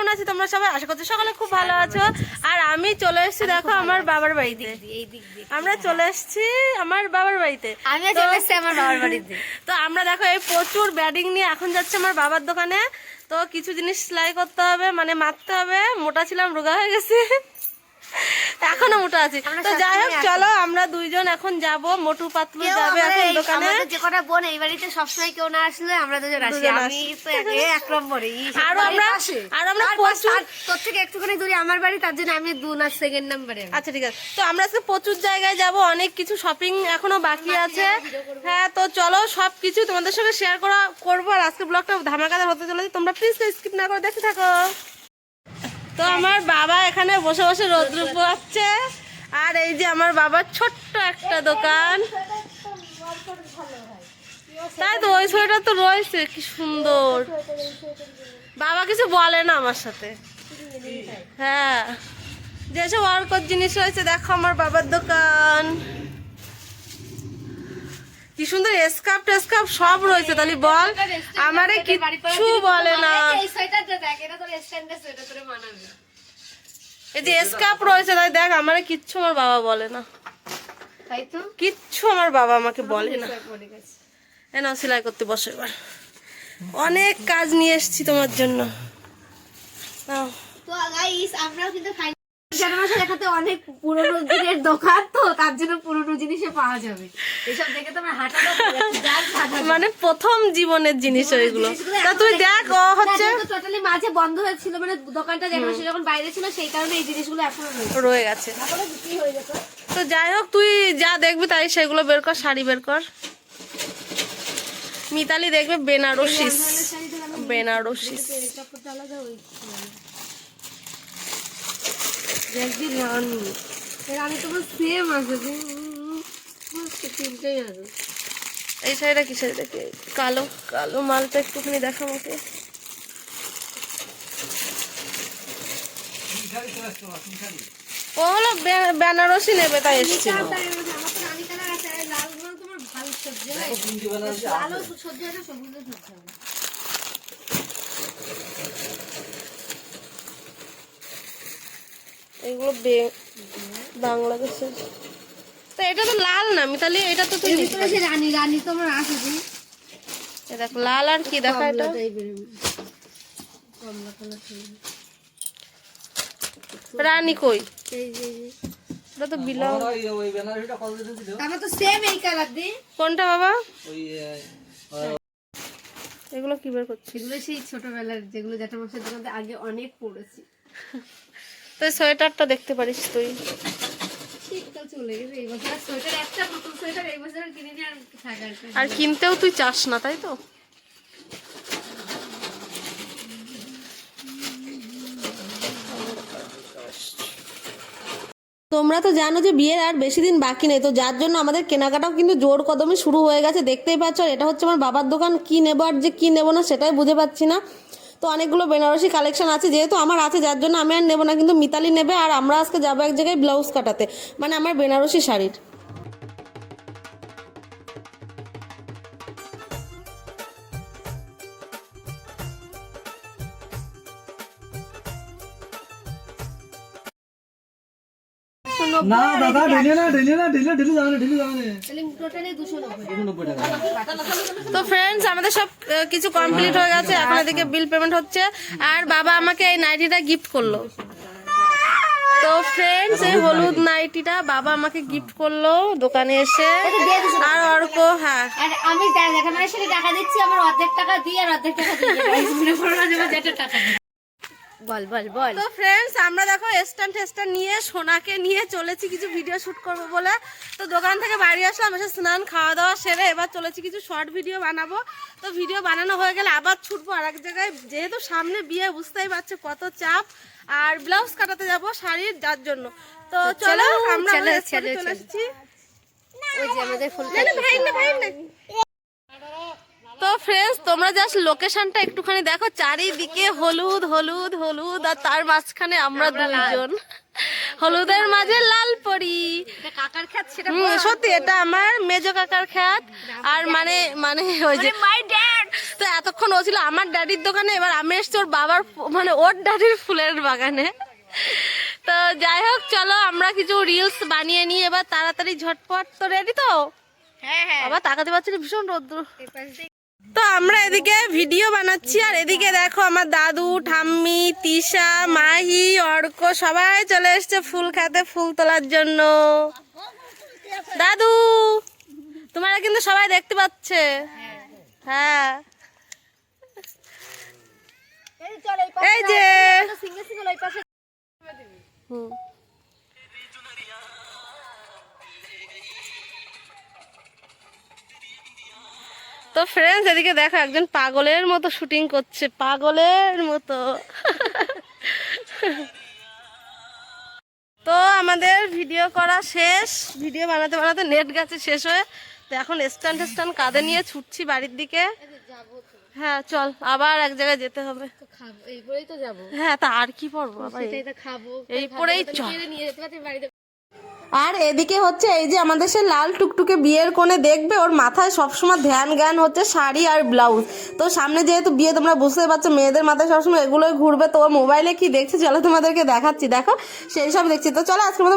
কেমন আছি তোমরা সবাই? আশা করছি সকালে খুব ভালো আছো। আর আমি চলে এসেছি দেখো আমার বাবার বাড়িতে। আমরা চলে এসেছি আমার বাবার বাড়িতে। আমি চলে এসেছি আমার বাবার বাড়িতে। তো আমরা দেখো এই প্রচুর ব্যাডিং নিয়ে এখন যাচ্ছে আমার বাবার দোকানে। তো কিছু জিনিস সেলাই করতে হবে মানে মারতে হবে। মোটা ছিলাম রোগা হয়ে গেছে। এখনও মোটা আছি। তো যাই হোক চলো আমরা দুইজন এখন যাব মোটু পাতলু যাবে এখন দোকানে। যে কটা বোন এই বাড়িতে সবসময় কেউ না আসলে আমরা দুজন আসি। আমি তো একে এক নম্বরে আরও আমরা- আরও আমরা প্রচুর- তোর থেকে একটুখানি দূরে আমার বাড়ি তার জন্য আমি দু না সেকেন্ড নাম্বারে আচ্ছা ঠিক আছে। তো আমরা আজকে প্রচুর জায়গায় যাব অনেক কিছু শপিং এখনও বাকি আছে। হ্যাঁ তো চলো সব কিছু তোমাদের সঙ্গে শেয়ার করা করব। আর আজকে ব্লগটা ধামাকাদার হতে চলেছে। তোমরা প্লিজ স্কিপ না করে দেখতে থাকো। তো আমার বাবা এখানে বসে বসে রোদ্র পোয়াচ্ছে আর এই যে আমার বাবার ছোট্ট একটা দোকান। তাই তো, ওই সোয়েটার তো রয়েছে, কি সুন্দর। বাবা কিছু বলে না আমার সাথে। হ্যাঁ যেসব ওয়ার্কর জিনিস রয়েছে, দেখো আমার বাবার দোকান। কি সুন্দর স্কার্ফ টেস্কার্ফ সব রয়েছে। তাহলে বল আমারে কিচ্ছু বলে না। এই যে স্কার্ফ রয়েছে তাই দেখ আমারে কিচ্ছু আমার বাবা বলে না। কিচ্ছু আমার বাবা আমাকে বলে না। পড়ে গেছে এ নাও সেলাই করতে বসো এবার। অনেক কাজ নিয়ে এসেছি তোমার জন্য। তো গাইস আমরাও কিন্তু জানামাসে দেখাতে অনেক পুরনো দিনের দোকান তো তার জন্য পুরনো জিনিসে পাওয়া যাবে। এসব দেখে তো আমার হাঁটা মানে প্রথম জীবনের জিনিস ওইগুলো তা তুই দেখ ও হচ্ছে টোটালি মাঝে বন্ধ হয়েছিল মানে দোকানটা জানামাসে যখন বাইরে ছিল সেই কারণে এই জিনিসগুলো এখনও রয়ে গেছে। হয়ে তো যাই হোক তুই যা দেখবি তাই সেগুলো বের কর শাড়ি বের কর। মিতালি দেখবে বেনারসিস। বেনারসিস। দেখবি রানী। আমি তোমার সেম আছে তিনটেই আছে। এই শাড়িটা কি শাড়ি দেখে কালো কালো মালটা একটুখানি দেখা আমাকে। ও হলো বেনারসি নেবে তাই এসেছিল। আছে লাল তোমার ভালো লালও সহ্য হয় না সবুজও সহ্য হয় না এগুলো বাংলাদেশের তো এটা তো লাল না মিতালি এটা তো সে রানী রানী তোমার যে দেখ লাল আর কি দেখা এটা? রানী কই? যে এটা তো বিলাও আমার তো? সেম এই কালার দি। কোনটা বাবা? এগুলো কি বের করছিস? এগুলো সেই ছোটবেলার যেগুলো জ্যাঠা মাসের দোকান আগে অনেক পড়েছি। তো সোয়েটারটা দেখতে পারিস তুই। আর কিনতেও তুই চাস না তাই তো? তোমরা তো জানো যে বিয়ের আর বেশি দিন বাকি নেই তো যার জন্য আমাদের কেনাকাটাও কিন্তু জোর কদমে শুরু হয়ে গেছে। দেখতেই পাচ্ছ আর এটা হচ্ছে আমার বাবার দোকান কি নেব আর যে কি নেব না সেটাই বুঝে পাচ্ছি না। তো অনেকগুলো বেনারসি কালেকশন আছে, যেহেতু আমার আছে, যার জন্য আমি আর নেব না, কিন্তু মিতালি নেবে আর আমরা আজকে যাব এক জায়গায় ব্লাউজ কাটাতে মানে আমার বেনারসি শাড়ির। না দাদা ঢেলে না ঢেলে না ঢেলে ঢেলে যাবে না ঢেলে যাবে। না তাহলে টোটালি দুশো নব্বই। নব্বই টাকা তো ফ্রেন্ডস আমাদের সব কিছু কমপ্লিট হয়ে গেছে এখন এদিকে বিল পেমেন্ট হচ্ছে। আর বাবা আমাকে এই নাইটিটা গিফট করল। তো ফ্রেন্ডস এই হলুদ নাইটিটা বাবা আমাকে গিফট করল দোকানে এসে। আর অর্ক হ্যাঁ। আর আমি দেখা মানে টাকা দিচ্ছি আমার অর্ধেক টাকা দিই আর অর্ধেক টাকা বল বল বল। তো ফ্রেন্ডস আমরা দেখো স্ট্যান্ড টেস্ট্যান্ড নিয়ে সোনাকে নিয়ে চলেছি কিছু ভিডিও শুট করব বলে। তো দোকান থেকে বাড়ি আসলাম এসে স্নান খাওয়া দাওয়া সেরে এবার চলেছি কিছু শর্ট ভিডিও বানাবো। তো ভিডিও বানানো হয়ে গেলে আবার ছুটবো আর এক জায়গায়। যেহেতু সামনে বিয়ে বুঝতেই পারছ কত চাপ। আর ব্লাউজ কাটাতে যাব শাড়ির যার জন্য। তো চলো আমরা চলো, এসেছি। ওই যে আমাদের ফুল ভাই না ভাই না। তো ফ্রেন্ডস তোমরা জাস্ট লোকেশনটা একটুখানি দেখো চারিদিকে হলুদ হলুদ হলুদ আর তার মাঝখানে আমরা দুজন হলুদের মাঝে লাল পরি। কাকার খ্যাত সেটা সত্যি এটা আমার মেজ কাকার খ্যাত। আর মানে মানে ওই যে তো এতক্ষণ ও ছিল আমার ড্যাডির দোকানে এবার আমি এসছি ওর বাবার মানে ওর ড্যাডির ফুলের বাগানে। তো যাই হোক চলো আমরা কিছু রিলস বানিয়ে নিই এবার তাড়াতাড়ি ঝটপট। তো রেডি তো? হ্যাঁ হ্যাঁ। আবার তাকাতে পারছি ভীষণ রোদ্র। তো আমরা এদিকে ভিডিও বানাচ্ছি আর এদিকে দেখো আমার দাদু ঠাম্মি তিশা মাহি অর্ক সবাই চলে এসছে ফুল খাতে ফুল তোলার জন্য। দাদু তোমারা কিন্তু সবাই দেখতে পাচ্ছে। হ্যাঁ। এই যে। হুম। তো ফ্রেন্ডস এদিকে দেখো একজন পাগলের মতো শুটিং করছে পাগলের মতো। তো আমাদের ভিডিও করা শেষ। ভিডিও বানাতে বানাতে নেট গেছে শেষ হয়ে। তো এখন স্ট্যান্ড স্ট্যান্ড কাঁধে নিয়ে ছুটছি বাড়ির দিকে। যাব হ্যাঁ চল আবার এক জায়গায় যেতে হবে। এই পরেই তো যাব। হ্যাঁ তা আর কি পড়ব আবার এই- খাব। এই পরেই চল। নিয়ে যেতে বাড়িতে আর এদিকে হচ্ছে এই যে আমাদের সে লাল টুকটুকে বিয়ের কোণে দেখবে, ওর মাথায় সবসময় ধ্যান জ্ঞান হচ্ছে শাড়ি আর ব্লাউজ। তো সামনে যেহেতু বিয়ে, তোমরা বুঝতে পারছ, মেয়েদের মাথায় সবসময় এগুলোই ঘুরবে। তো ওর মোবাইলে কি দেখছে, চলো তোমাদেরকে দেখাচ্ছি। দেখো, সেই সব দেখছি। তো চলো আজকে মতো